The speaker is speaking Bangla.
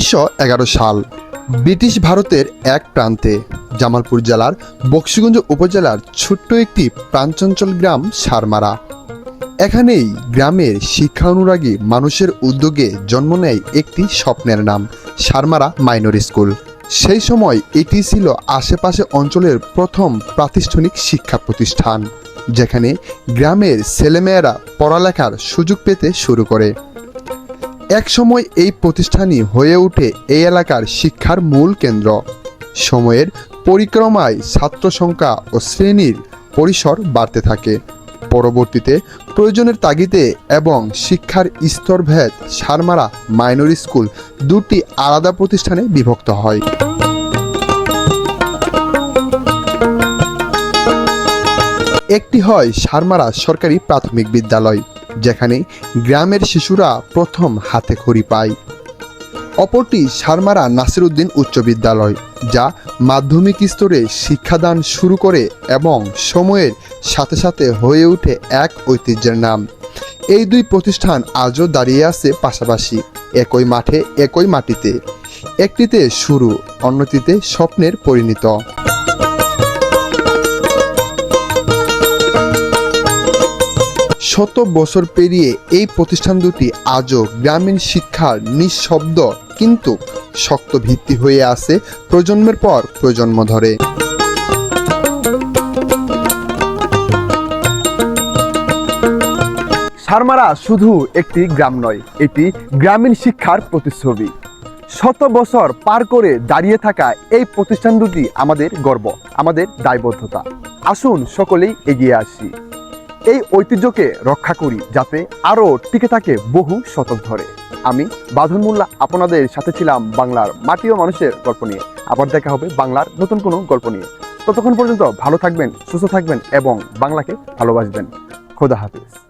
উনিশশো সাল ব্রিটিশ ভারতের এক প্রান্তে জামালপুর জেলার বক্সিগঞ্জ উপজেলার ছোট্ট একটি প্রাঞ্চঞ্চল গ্রাম সারমারা। এখানেই গ্রামের শিক্ষা অনুরাগী মানুষের উদ্যোগে জন্ম নেয় একটি স্বপ্নের নাম, সারমারা মাইনর স্কুল। সেই সময় এটি ছিল আশেপাশে অঞ্চলের প্রথম প্রাতিষ্ঠানিক শিক্ষা প্রতিষ্ঠান, যেখানে গ্রামের ছেলেমেয়েরা পড়ালেখার সুযোগ পেতে শুরু করে। একসময় এই প্রতিষ্ঠানই হয়ে ওঠে এই এলাকার শিক্ষার মূল কেন্দ্র। সময়ের পরিক্রমায় ছাত্র সংখ্যা ও শ্রেণির পরিসর বাড়তে থাকে। পরবর্তীতে প্রয়োজনের তাগিদে এবং শিক্ষার স্তরভেদ সারমারা মাইনর স্কুল দুটি আলাদা প্রতিষ্ঠানে বিভক্ত হয়। একটি হয় সারমারা সরকারি প্রাথমিক বিদ্যালয়। যেখানে গ্রামের শিশুরা প্রথম হাতে খড়ি পায়। অপরটি সারমারা নাসিরুদ্দিন উচ্চ বিদ্যালয়, যা মাধ্যমিক স্তরে শিক্ষাদান শুরু করে এবং সময়ের সাথে সাথে হয়ে ওঠে এক ঐতিহ্যের নাম। এই দুই প্রতিষ্ঠান আজও দাঁড়িয়ে আছে পাশাপাশি, একই মাঠে, একই মাটিতে। একটিতে শুরু, অন্যটিতে স্বপ্নের পরিণত। শত বছর পেরিয়ে এই প্রতিষ্ঠান দুটি আজও গ্রামীণ শিক্ষার নিঃশব্দ কিন্তু শক্ত ভিত্তি হয়ে আছে প্রজন্মের পর প্রজন্ম ধরে। সারমারা শুধু একটি গ্রাম নয়, এটি গ্রামীণ শিক্ষার প্রতিচ্ছবি। শত বছর পার করে দাঁড়িয়ে থাকা এই প্রতিষ্ঠান দুটি আমাদের গর্ব, আমাদের দায়বদ্ধতা। আসুন সকলেই এগিয়ে আসি। এই ঐতিহ্যকে রক্ষা করি যাতে আরও টিকে থাকে বহু শতক ধরে। আমি বাঁধন মোল্লা আপনাদের সাথে ছিলাম বাংলার মাটি ও মানুষের গল্প নিয়ে। আবার দেখা হবে বাংলার নতুন কোনো গল্প নিয়ে। ততক্ষণ পর্যন্ত ভালো থাকবেন, সুস্থ থাকবেন এবং বাংলাকে ভালোবাসবেন। খোদা হাফিজ।